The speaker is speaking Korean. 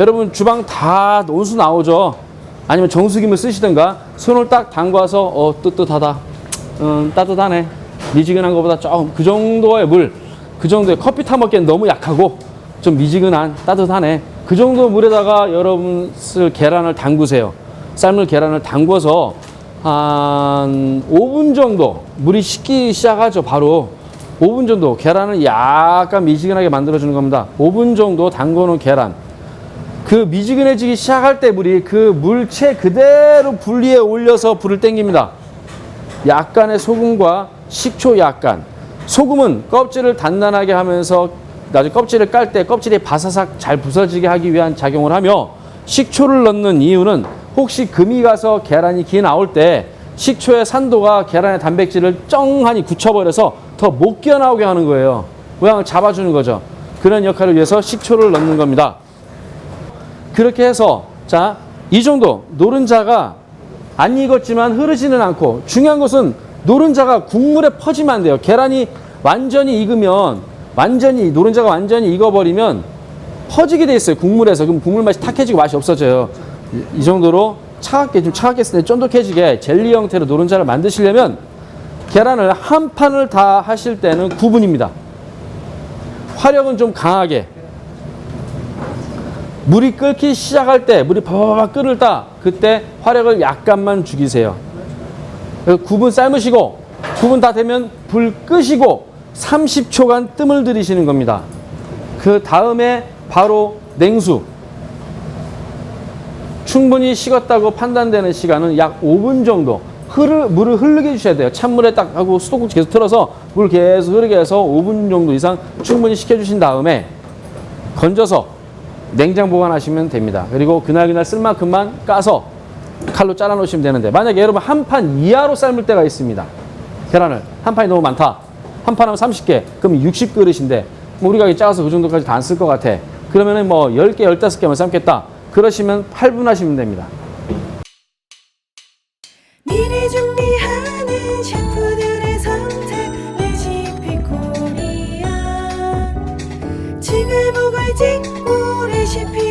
여러분 주방 다 온수 나오죠. 아니면 정수기물 쓰시든가 손을 딱 담가서 어 뜨뜻하다. 음, 따뜻하네. 미지근한 것보다 조금 그 정도의 물, 그 정도의 커피 타 먹기엔 너무 약하고 좀 미지근한 따뜻하네. 그 정도 물에다가 여러분 쓸 계란을 담그세요. 삶을 계란을 담궈서 한 5분 정도 물이 식기 시작하죠. 바로 5분 정도 계란을 약간 미지근하게 만들어주는 겁니다. 5분 정도 담궈 놓은 계란. 그 미지근해지기 시작할 때 물이 그 물체 그대로 불 위에 올려서 불을 땡깁니다. 약간의 소금과 식초 약간. 소금은 껍질을 단단하게 하면서 나중에 껍질을 깔 때 껍질이 바사삭 잘 부서지게 하기 위한 작용을 하며 식초를 넣는 이유는 혹시 금이 가서 계란이 기 나올 때 식초의 산도가 계란의 단백질을 쩡하니 굳혀버려서 더 못 기어나오게 하는 거예요. 모양을 잡아주는 거죠. 그런 역할을 위해서 식초를 넣는 겁니다. 그렇게 해서 자, 이 정도 노른자가 안 익었지만 흐르지는 않고 중요한 것은 노른자가 국물에 퍼지면 안 돼요. 계란이 완전히 익으면 완전히 노른자가 완전히 익어버리면 퍼지게 돼 있어요. 국물에서 그럼 국물 맛이 탁해지고 맛이 없어져요. 이, 이 정도로 차갑게 좀 차갑게 때 쫀득해지게 젤리 형태로 노른자를 만드시려면 계란을 한 판을 다 하실 때는 9분입니다. 화력은 좀 강하게 물이 끓기 시작할 때 물이 바바바 끓을 다 그때 화력을 약간만 죽이세요. 9분 삶으시고 9분 다 되면 불 끄시고 30초간 뜸을 들이시는 겁니다. 그 다음에 바로 냉수. 충분히 식었다고 판단되는 시간은 약 5분 정도. 흐르, 물을 흐르게 해주셔야 돼요. 찬물에 딱 하고 수도꼭지 계속 틀어서 물 계속 흐르게 해서 5분 정도 이상 충분히 식혀주신 다음에 건져서 냉장 보관하시면 됩니다. 그리고 그날 그날 쓸 만큼만 까서 칼로 잘라 놓으시면 되는데 만약에 여러분 한 판 이하로 삶을 때가 있습니다. 계란을 한 판이 너무 많다. 한 판 하면 30개. 그럼 60그릇인데 뭐 우리가 짜서 그 정도까지 다 안 쓸 것 같아. 그러면은 뭐 10개, 15개만 삶겠다. 그러시면 8분 하시면 됩니다. 지금 보고 찍고 Chippy.